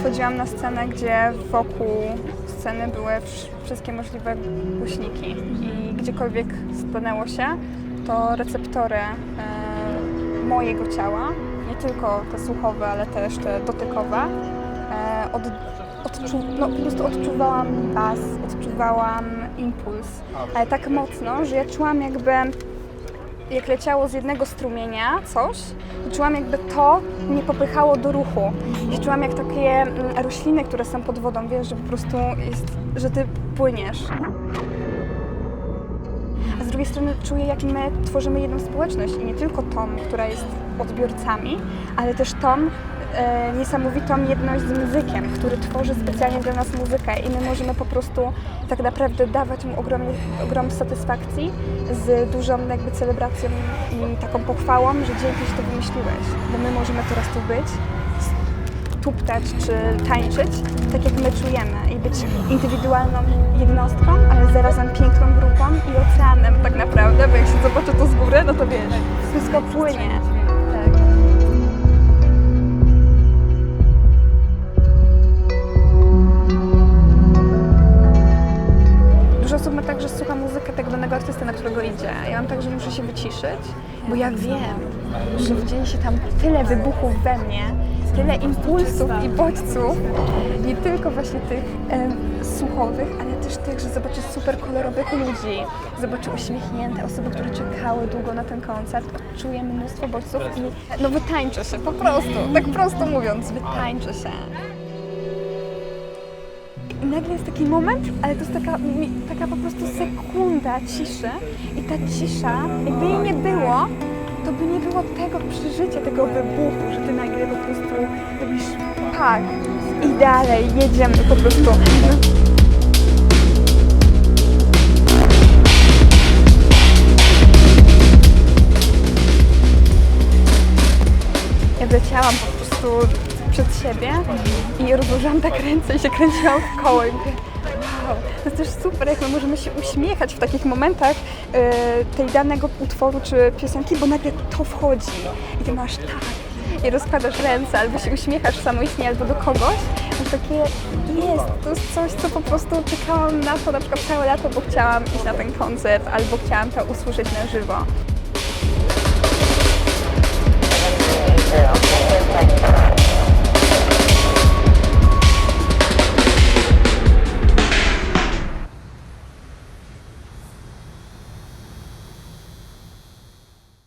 wchodziłam na scenę, gdzie wokół sceny były wsz- wszystkie możliwe głośniki i gdziekolwiek stanęło się, to receptory e, mojego ciała, nie tylko te słuchowe, ale też te dotykowe, e, od, odczu, no, po prostu odczuwałam bas, odczuwałam impuls, ale tak mocno, że ja czułam jakby jak leciało z jednego strumienia coś, to czułam jakby to mnie popychało do ruchu. I czułam jak takie mm, rośliny, które są pod wodą, wiesz, że po prostu jest, że ty płyniesz. A z drugiej strony czuję, jak my tworzymy jedną społeczność i nie tylko tą, która jest odbiorcami, ale też tą e, niesamowitą jedność z muzykiem, który tworzy specjalnie dla nas muzykę i my możemy po prostu tak naprawdę dawać mu ogromnie, ogrom satysfakcji z dużą jakby celebracją i taką pochwałą, że dzięki, że to wymyśliłeś, bo my możemy teraz tu być, tuptać czy tańczyć, tak jak my czujemy i być indywidualną jednostką, ale zarazem piękną grupą i oceanem tak naprawdę, muzykę tak danego artysty, na którego idzie. Ja mam tak, że muszę się wyciszyć, bo ja wiem, że dzieje się tam tyle wybuchów we mnie, tyle impulsów i bodźców, nie tylko właśnie tych em, słuchowych, ale też tych, że zobaczę super kolorowych ludzi, zobaczę uśmiechnięte osoby, które czekały długo na ten koncert, odczuję mnóstwo bodźców i no wytańczę się po prostu, tak prosto mówiąc, wytańczę się. I nagle jest taki moment, ale to jest taka, taka po prostu sekunda ciszy i ta cisza, jakby jej nie było, to by nie było tego przeżycia, tego wybuchu, że ty nagle po prostu robisz tak i dalej, jedziemy po prostu. Ja wleciałam po prostu przed siebie i rozłożyłam tak ręce i się kręciłam w koło i mówię, wow, to jest też super, jak my możemy się uśmiechać w takich momentach e, tej danego utworu czy piosenki, bo nagle to wchodzi i ty masz tak i rozkładasz ręce, albo się uśmiechasz samoistnie, albo do kogoś, i takie jest, to jest coś, co po prostu czekałam na to na przykład całe lato, bo chciałam iść na ten koncert, albo chciałam to usłyszeć na żywo.